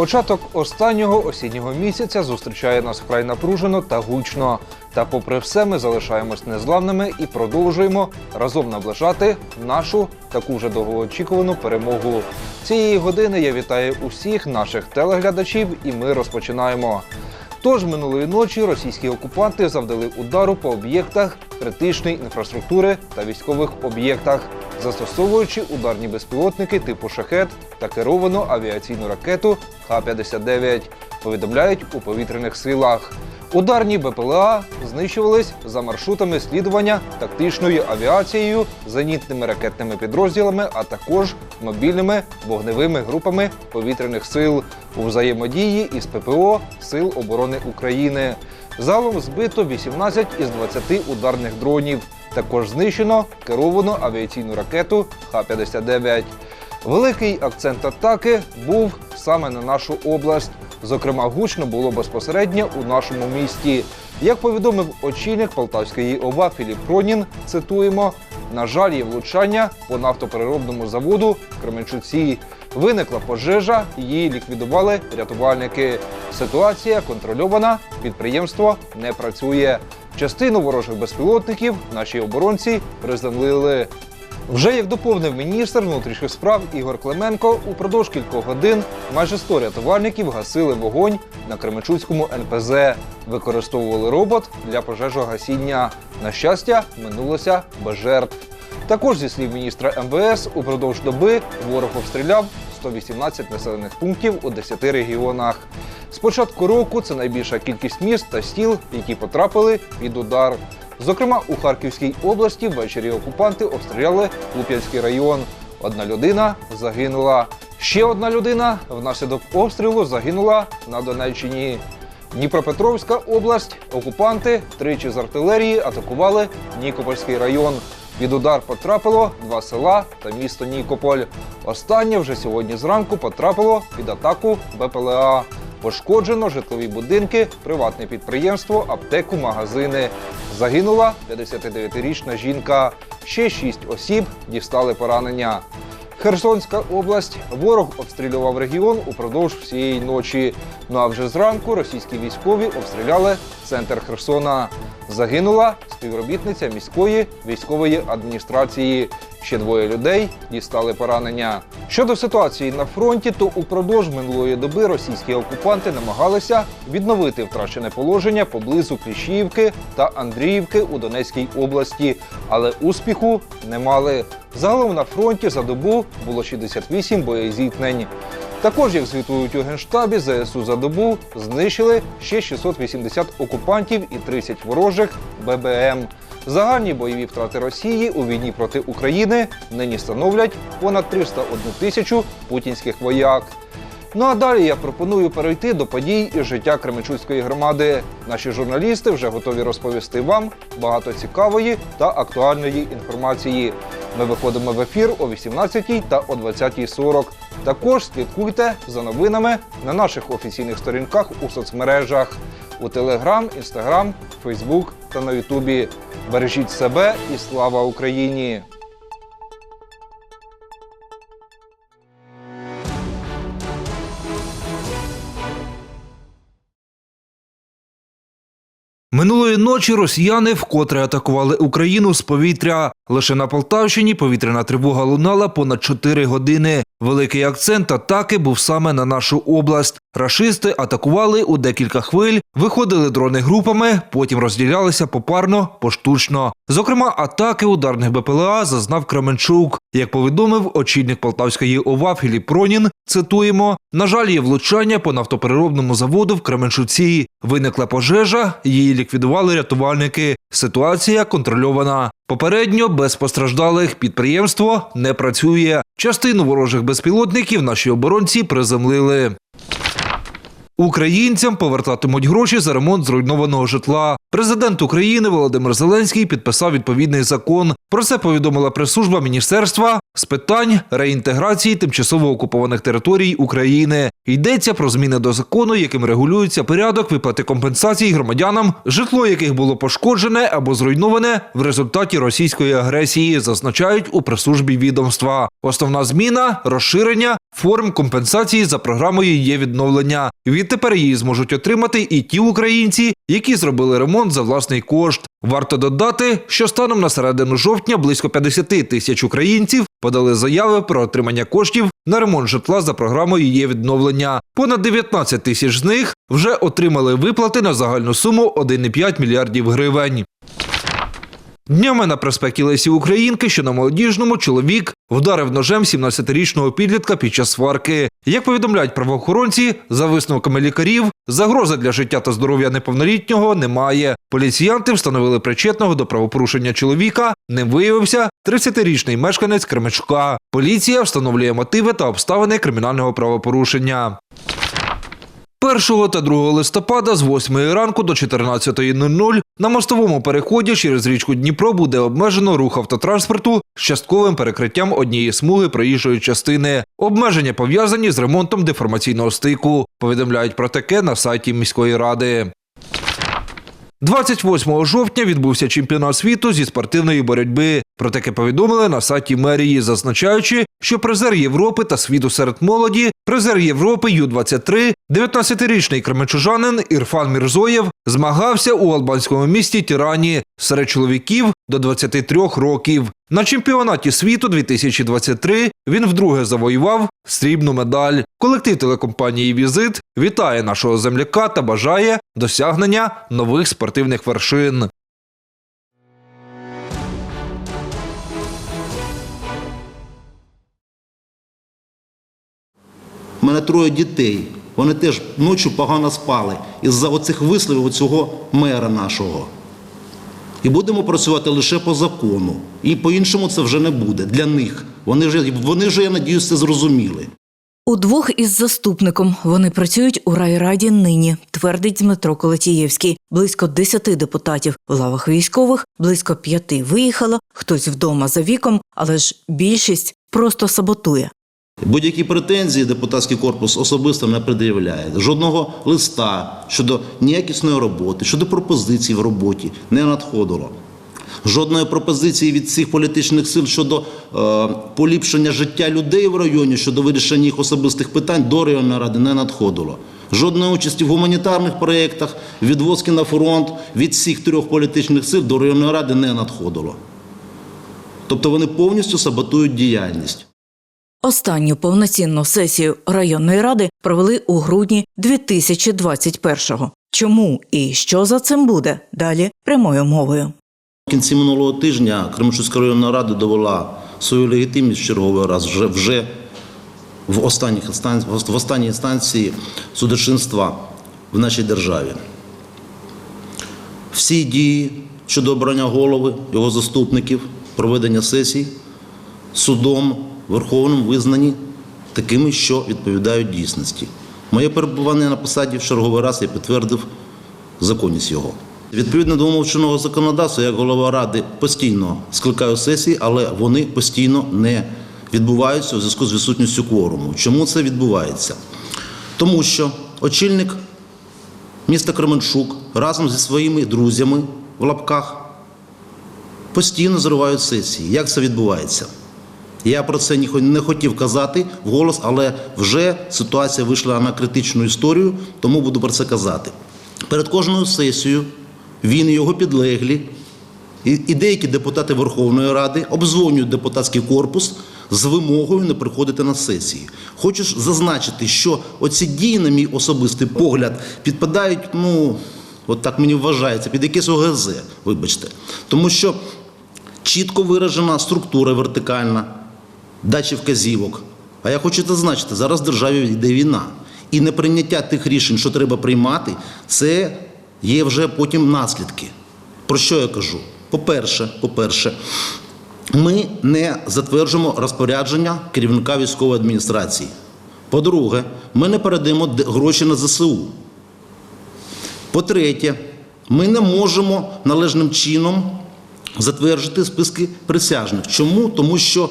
Початок останнього осіннього місяця зустрічає нас вкрай напружено та гучно. Та, попри все, ми залишаємось незламними і продовжуємо разом наближати нашу таку вже довгоочікувану перемогу. Цієї години я вітаю усіх наших телеглядачів, і ми розпочинаємо. Тож минулої ночі російські окупанти завдали удару по об'єктах критичної інфраструктури та військових об'єктах, застосовуючи ударні безпілотники типу шахет та керовану авіаційну ракету Х-59, повідомляють у повітряних силах. Ударні БПЛА знищувались за маршрутами слідування тактичною авіацією, зенітними ракетними підрозділами, а також мобільними вогневими групами повітряних сил у взаємодії із ППО Сил оборони України. Залом збито 18 із 20 ударних дронів. Також знищено керовану авіаційну ракету Х-59. Великий акцент атаки був саме на нашу область. Зокрема, гучно було безпосередньо у нашому місті. Як повідомив очільник Полтавської ОВА Філіп Пронін, цитуємо: на жаль, є влучання по нафтопереробному заводу в Кременчуці. Виникла пожежа, її ліквідували рятувальники. Ситуація контрольована, підприємство не працює. Частину ворожих безпілотників наші оборонці приземлили. Вже як доповнив міністр внутрішніх справ Ігор Клименко, упродовж кількох годин майже 100 рятувальників гасили вогонь на Кременчуцькому НПЗ, використовували робот для пожежогасіння. На щастя, минулося без жертв. Також, зі слів міністра МВС, упродовж доби ворог обстріляв 118 населених пунктів у 10 регіонах. З початку року це найбільша кількість міст та сіл, які потрапили під удар. Зокрема, у Харківській області ввечері окупанти обстріляли Куп'янський район. Одна людина загинула. Ще одна людина внаслідок обстрілу загинула на Донеччині. Дніпропетровська область. Окупанти тричі з артилерії атакували Нікопольський район. Під удар потрапило два села та місто Нікополь. Останнє вже сьогодні зранку потрапило під атаку БПЛА. Пошкоджено житлові будинки, приватне підприємство, аптеку, магазини. Загинула 59-річна жінка. Ще шість осіб дістали поранення. Херсонська область. Ворог обстрілював регіон упродовж всієї ночі. Ну а вже зранку російські військові обстріляли центр Херсона. Загинула співробітниця міської військової адміністрації. Ще двоє людей дістали поранення. Щодо ситуації на фронті, то упродовж минулої доби російські окупанти намагалися відновити втрачене положення поблизу Кліщіївки та Андріївки у Донецькій області, але успіху не мали. Загалом на фронті за добу було 68 боєзіткнень. Також, як звітують у Генштабі, ЗСУ за добу знищили ще 680 окупантів і 30 ворожих ББМ. Загальні бойові втрати Росії у війні проти України нині становлять понад 301 тисячу путінських вояк. Ну а далі я пропоную перейти до подій із життя Кременчуцької громади. Наші журналісти вже готові розповісти вам багато цікавої та актуальної інформації. Ми виходимо в ефір о 18 та о 20.40. Також слідкуйте за новинами на наших офіційних сторінках у соцмережах у Телеграм, Інстаграм, Фейсбук та на Ютубі. Бережіть себе і слава Україні! Минулої ночі росіяни вкотре атакували Україну з повітря. Лише на Полтавщині повітряна тривога лунала понад 4 години. Великий акцент атаки був саме на нашу область. Рашисти атакували у декілька хвиль, виходили дрони групами, потім розділялися попарно, поштучно. Зокрема, атаки ударних БПЛА зазнав Кременчук. Як повідомив очільник Полтавської ОВА Філіп Пронін, цитуємо: на жаль, є влучання по нафтопереробному заводу в Кременчуці. Виникла пожежа, її ліквідували рятувальники. Ситуація контрольована. Попередньо без постраждалих підприємство не працює. Частину ворожих безпілотників наші оборонці приземлили. Українцям повертатимуть гроші за ремонт зруйнованого житла. Президент України Володимир Зеленський підписав відповідний закон. Про це повідомила прес-служба міністерства з питань реінтеграції тимчасово окупованих територій України. Йдеться про зміни до закону, яким регулюється порядок виплати компенсацій громадянам, житло яких було пошкоджене або зруйноване в результаті російської агресії, зазначають у прес-службі відомства. Основна зміна розширення форм компенсації за програмою є відновлення. Відтепер її зможуть отримати і ті українці, які зробили ремонт за власний кошт. Варто додати, що станом на середину жовтня близько 50 тисяч українців подали заяви про отримання коштів на ремонт житла за програмою є відновлення. Понад 19 тисяч з них вже отримали виплати на загальну суму 1,5 мільярдів гривень. Днями на проспекті Лесі Українки, що на молодіжному, чоловік вдарив ножем 17-річного підлітка під час сварки. Як повідомляють правоохоронці, за висновками лікарів, загрози для життя та здоров'я неповнолітнього немає. Поліціянти встановили причетного до правопорушення чоловіка. Ним виявився 30-річний мешканець Кременчука. Поліція встановлює мотиви та обставини кримінального правопорушення. 1 та 2 листопада з 8 ранку до 14.00 на мостовому переході через річку Дніпро буде обмежено рух автотранспорту з частковим перекриттям однієї смуги проїжджої частини. Обмеження пов'язані з ремонтом деформаційного стику. Повідомляють про таке на сайті міської ради. 28 жовтня відбувся чемпіонат світу зі спортивної боротьби. Про таке повідомили на сайті мерії, зазначаючи, що призер Європи та світу серед молоді, призер Європи Ю-23, 19-річний кременчужанин Ірфан Мірзоєв змагався у албанському місті Тірані серед чоловіків до 23 років. На чемпіонаті світу 2023 він вдруге завоював срібну медаль. Колектив телекомпанії Візит вітає нашого земляка та бажає досягнення нових спортивних вершин. У мене троє дітей. Вони теж ночі погано спали із-за оцих висловів цього мера нашого. І будемо працювати лише по закону. І по-іншому це вже не буде для них. Вони вже, вони вже я надіюсь, це зрозуміли. Удвох із заступником вони працюють у райраді нині, твердить Дмитро Колотієвський. Близько десяти депутатів в лавах військових, близько п'яти виїхало, хтось вдома за віком, але ж більшість просто саботує. Будь-які претензії депутатський корпус особисто не пред'являє. Жодного листа щодо неякісної роботи, щодо пропозицій в роботі не надходило. Жодної пропозиції від цих політичних сил щодо е, поліпшення життя людей в районі, щодо вирішення їх особистих питань до районної ради не надходило. Жодної участі в гуманітарних проєктах, відвозки на фронт від всіх трьох політичних сил до районної ради не надходило. Тобто вони повністю саботують діяльність. Останню повноцінну сесію районної ради провели у грудні 2021-го. Чому і що за цим буде? Далі прямою мовою. В кінці минулого тижня Кременчуцька районна рада довела свою легітимність черговий раз вже, вже в, останніх в останній інстанції судочинства в нашій державі. Всі дії щодо обрання голови, його заступників, проведення сесій судом Верховним визнані такими, що відповідають дійсності. Моє перебування на посаді в черговий раз я підтвердив законність його. Відповідно до умов чинного законодавства, як голова ради постійно скликаю сесії, але вони постійно не відбуваються у зв'язку з відсутністю кворуму. Чому це відбувається? Тому що очільник міста Кременчук разом зі своїми друзями в лапках постійно зривають сесії. Як це відбувається? Я про це не хотів казати вголос, але вже ситуація вийшла на критичну історію, тому буду про це казати. Перед кожною сесією він і його підлеглі, і, деякі депутати Верховної Ради обдзвонюють депутатський корпус з вимогою не приходити на сесії. Хочу зазначити, що оці дії, на мій особистий погляд, підпадають, ну, от так мені вважається, під якесь ОГЗ, вибачте. Тому що чітко виражена структура вертикальна, дачі вказівок. А я хочу зазначити, зараз в державі йде війна. І неприйняття тих рішень, що треба приймати, це є вже потім наслідки. Про що я кажу? По-перше, по-перше, ми не затверджуємо розпорядження керівника військової адміністрації. По-друге, ми не передаємо гроші на ЗСУ. По-третє, ми не можемо належним чином затверджувати списки присяжних. Чому? Тому що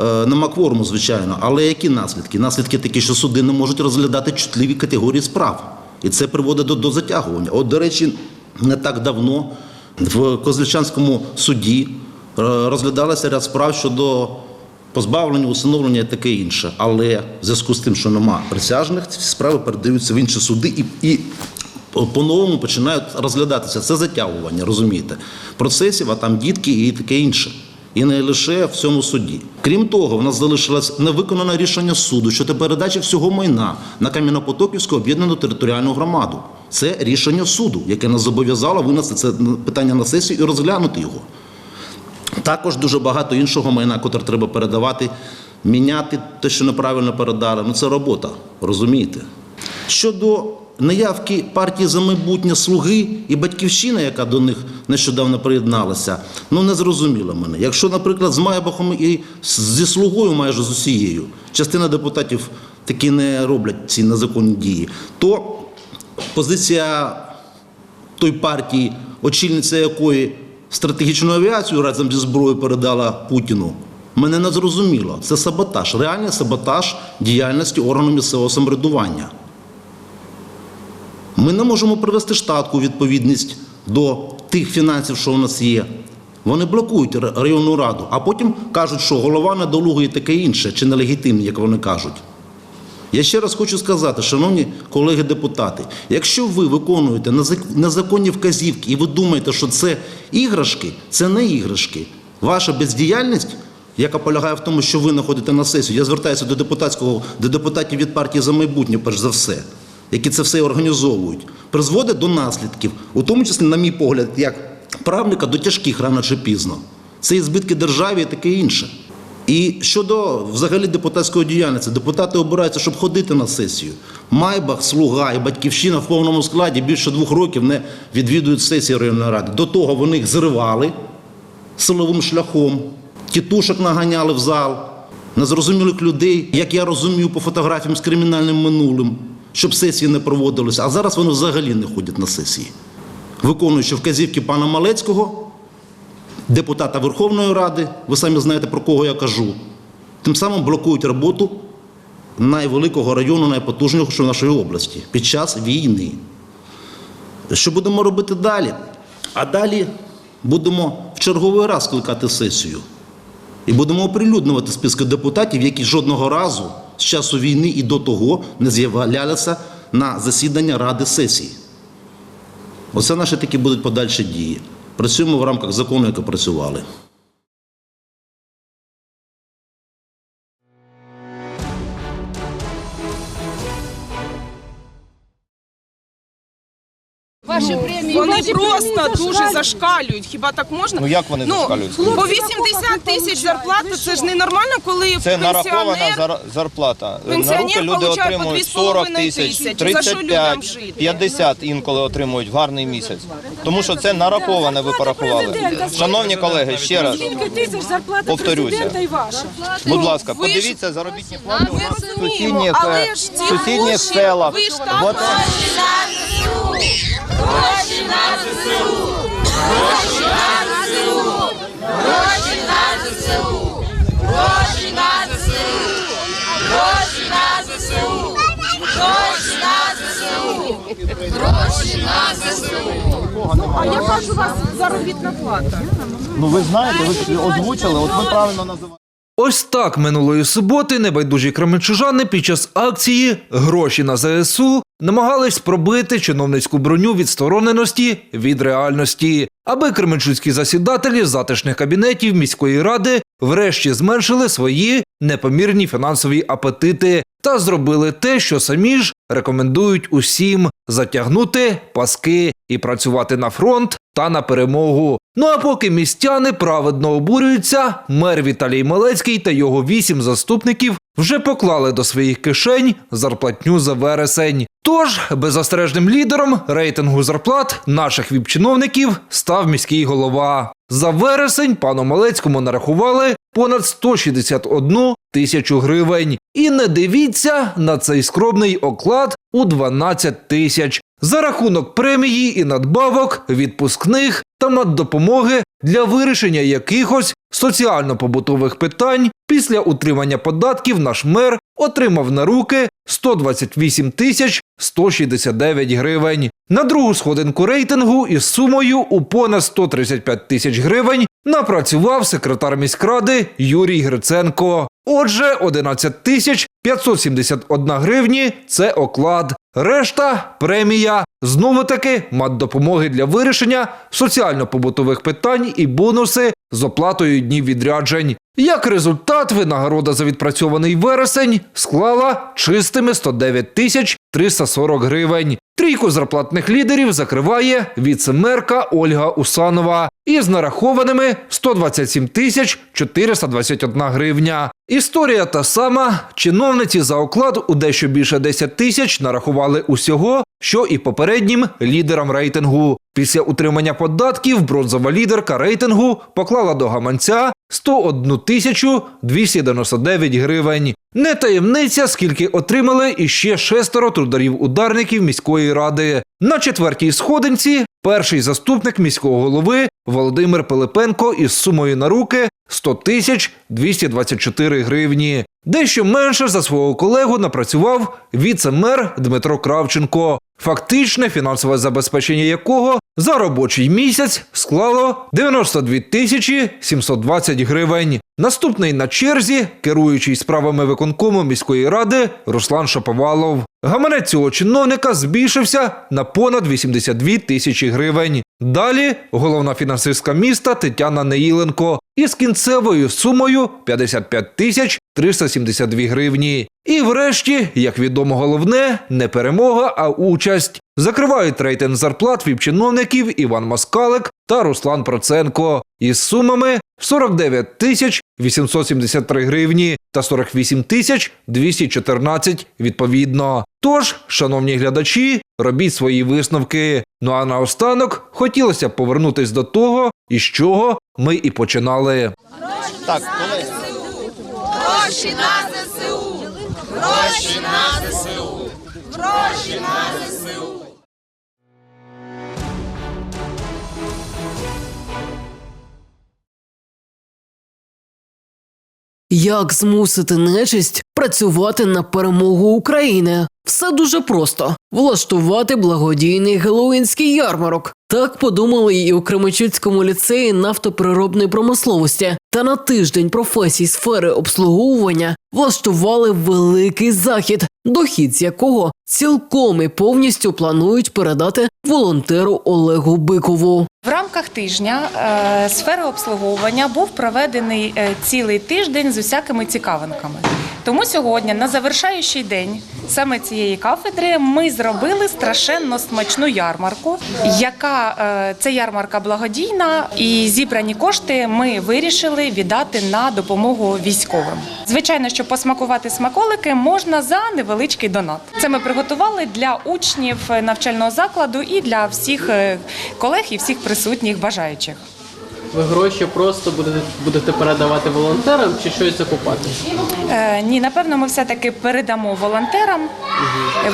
е, нема кворуму, звичайно. Але які наслідки? Наслідки такі, що суди не можуть розглядати чутливі категорії справ. І це приводить до, до затягування. От, до речі, не так давно в Козлічанському суді е, розглядалося ряд справ щодо позбавлення, усиновлення і таке інше. Але в зв'язку з тим, що нема присяжних, ці справи передаються в інші суди і, і по-новому починають розглядатися. Це затягування, розумієте, процесів, а там дітки і таке інше. І не лише в цьому суді. Крім того, в нас залишилось невиконане рішення суду щодо передачі всього майна на Кам'янопотоківську об'єднану територіальну громаду. Це рішення суду, яке нас зобов'язало винести це питання на сесію і розглянути його. Також дуже багато іншого майна, котре треба передавати, міняти те, що неправильно передали. Ну це робота, розумієте? Щодо неявки партії за майбутнє слуги і батьківщина, яка до них нещодавно приєдналася, ну не зрозуміло мене. Якщо, наприклад, з Майбахом і зі слугою майже з усією, частина депутатів такі не роблять ці незаконні дії, то позиція той партії, очільниця якої стратегічну авіацію разом зі зброєю передала Путіну, мене не зрозуміло. Це саботаж, реальний саботаж діяльності органу місцевого самоврядування. Ми не можемо привести штатку відповідність до тих фінансів, що у нас є. Вони блокують районну раду, а потім кажуть, що голова недолуга і таке інше, чи нелегітимні, як вони кажуть. Я ще раз хочу сказати, шановні колеги-депутати, якщо ви виконуєте незаконні вказівки і ви думаєте, що це іграшки, це не іграшки. Ваша бездіяльність, яка полягає в тому, що ви знаходите на сесію, я звертаюся до депутатського, до депутатів від партії за майбутнє, перш за все, які це все організовують, призводить до наслідків, у тому числі, на мій погляд, як правника, до тяжких рано чи пізно. Це і збитки державі і таке інше. І щодо взагалі депутатської діяльності, депутати обираються, щоб ходити на сесію. Майбах, Слуга і Батьківщина в повному складі більше двох років не відвідують сесії районної ради. До того вони їх зривали силовим шляхом, тітушок наганяли в зал, незрозумілих людей, як я розумію, по фотографіям з кримінальним минулим, щоб сесії не проводилися. А зараз вони взагалі не ходять на сесії. Виконуючи вказівки пана Малецького, депутата Верховної Ради, ви самі знаєте, про кого я кажу, тим самим блокують роботу найвеликого району, найпотужнішого нашої області під час війни. Що будемо робити далі? А далі будемо в черговий раз скликати сесію. І будемо оприлюднювати списки депутатів, які жодного разу з часу війни і до того не з'являлися на засідання Ради сесії. Оце наші такі будуть подальші дії. Працюємо в рамках закону, як і працювали. Ваші премії Вони просто дуже зашкалюють. Хіба так можна? Ну як вони Ну, зашкалюють? по 80 тисяч зарплати це ж ненормально, коли Це нарахована пенсіонер зар- зарплата. На Пенсіонер руки люди получає по отримують 2,5 40 тисяч, тисячі. За що людям 35, жити? 50 інколи отримують в гарний місяць. Тому що це нараховане, ви порахували. Шановні колеги, ще раз Скільки тисяч зарплата Повторюся. президента і ваша? Будь ласка, ви ж- подивіться заробітні плати у нас в розуміємо, сусідніх, але е, ж сусідніх гроші на ЗУ! Ощі на ЗУ! Гроші на ЗСУ! Прощі на СУ! Ощі на селах. ви ж так От- А яка ж у вас заробітна плата? Ну ви знаєте, ви озвучили, от ви правильно називаєте. Ось так минулої суботи небайдужі кременчужани під час акції Гроші на ЗСУ намагались пробити чиновницьку броню відстороненості від реальності, аби кременчуцькі засідателі затишних кабінетів міської ради врешті зменшили свої непомірні фінансові апетити та зробили те, що самі ж рекомендують усім затягнути паски і працювати на фронт та на перемогу. Ну а поки містяни праведно обурюються, мер Віталій Малецький та його вісім заступників вже поклали до своїх кишень зарплатню за вересень. Тож беззастережним лідером рейтингу зарплат наших віп-чиновників став міський голова. За вересень пану Малецькому нарахували понад 161 тисячу гривень. І не дивіться на цей скромний оклад у 12 тисяч за рахунок премії і надбавок, відпускних та наддопомоги для вирішення якихось соціально-побутових питань після утримання податків наш мер отримав на руки 128 тисяч 169 гривень. На другу сходинку рейтингу із сумою у понад 135 тисяч гривень напрацював секретар міськради Юрій Гриценко. Отже, 11 тисяч 571 гривні це оклад. Решта премія. Знову таки матдопомоги для вирішення соціально-побутових питань і бонуси з оплатою днів відряджень. Як результат, винагорода за відпрацьований вересень склала чистими 109 тисяч 340 гривень. Трійку зарплатних лідерів закриває віцемерка Ольга Усанова із нарахованими 127 тисяч 421 гривня. Історія та сама. Чиновниці за оклад у дещо більше 10 тисяч нарахували усього, що і попереднім лідерам рейтингу. Після утримання податків бронзова лідерка рейтингу поклала до гаманця 101 тисячу 299 гривень. Не таємниця, скільки отримали іще шестеро трударів-ударників міської ради. На четвертій сходинці перший заступник міського голови Володимир Пилипенко із сумою на руки 100 тисяч 224 гривні. Дещо менше за свого колегу напрацював віце-мер Дмитро Кравченко, фактичне фінансове забезпечення якого за робочий місяць склало 92 тисячі 720 гривень. Наступний на черзі, керуючий справами виконкому міської ради Руслан Шаповалов. Гаманець цього чиновника збільшився на понад 82 тисячі гривень. Далі головна фінансистка міста Тетяна Неїленко із кінцевою сумою 55 тисяч 372 гривні. І врешті, як відомо, головне не перемога, а участь. Закривають рейтинг зарплат віп-чиновників Іван Москалик та Руслан Проценко із сумами 49 тисяч 873 гривні та 48 тисяч 214 відповідно. Тож, шановні глядачі, робіть свої висновки. Ну а наостанок хотілося б повернутись до того, із чого ми і починали. Так. Гроші на! Гроші на ЗСУ! Гроші на ЗСУ! Як змусити нечисть працювати на перемогу України? Все дуже просто влаштувати благодійний геловінський ярмарок. Так подумали і у Кременчуцькому ліцеї нафтопереробної промисловості. Та на тиждень професій сфери обслуговування влаштували великий захід, дохід з якого цілком і повністю планують передати волонтеру Олегу Бикову. В рамках тижня е, сфери обслуговування був проведений е, цілий тиждень з усякими цікавинками. Тому сьогодні, на завершаючий день саме цієї кафедри, ми зробили страшенно смачну ярмарку, яка е, це ярмарка благодійна, і зібрані кошти ми вирішили віддати на допомогу військовим. Звичайно, що посмакувати смаколики можна за невеличкий донат. Це ми приготували для учнів навчального закладу і для всіх е, колег і всіх присутніх бажаючих. Ви гроші просто будете, будете передавати волонтерам чи щось закупати? Е, ні, напевно, ми все-таки передамо волонтерам.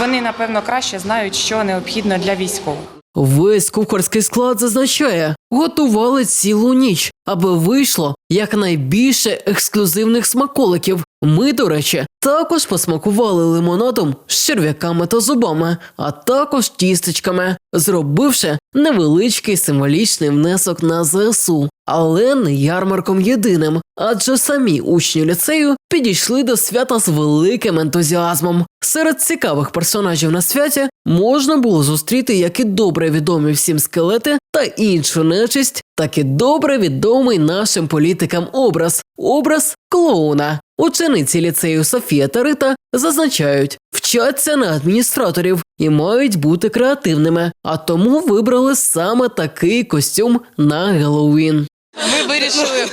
Вони, напевно, краще знають, що необхідно для військових. Весь кухарський склад зазначає, готували цілу ніч, аби вийшло якнайбільше ексклюзивних смаколиків. Ми, до речі, також посмакували лимонадом з черв'яками та зубами, а також тістечками, зробивши невеличкий символічний внесок на ЗСУ, але не ярмарком єдиним, адже самі учні ліцею підійшли до свята з великим ентузіазмом. Серед цікавих персонажів на святі можна було зустріти як і добре відомі всім скелети та іншу нечисть, так і добре відомий нашим політикам образ образ клоуна. Учениці ліцею Софія та Рита зазначають, вчаться на адміністраторів і мають бути креативними, а тому вибрали саме такий костюм на Геловін. Ми вирішили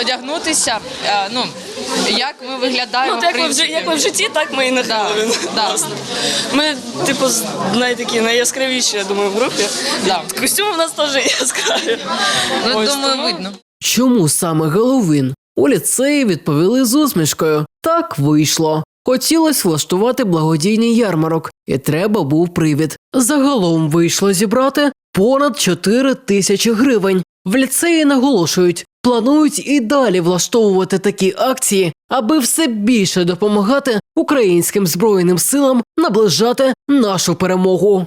одягнутися. е, Ну як ми виглядаємо Ну, як, в ми в, як ми в житті, так ми і на Да, да. Ми, типу, з- най такі найяскравіші, я думаю, в групі. Да. Костюми в нас теж яскраві. Ну, Ось думаю, тому- видно. Чому саме Геловін? У ліцеї відповіли з усмішкою. Так вийшло. Хотілося влаштувати благодійний ярмарок, і треба був привід. Загалом вийшло зібрати понад 4 тисячі гривень. В ліцеї наголошують, планують і далі влаштовувати такі акції, аби все більше допомагати українським збройним силам наближати нашу перемогу.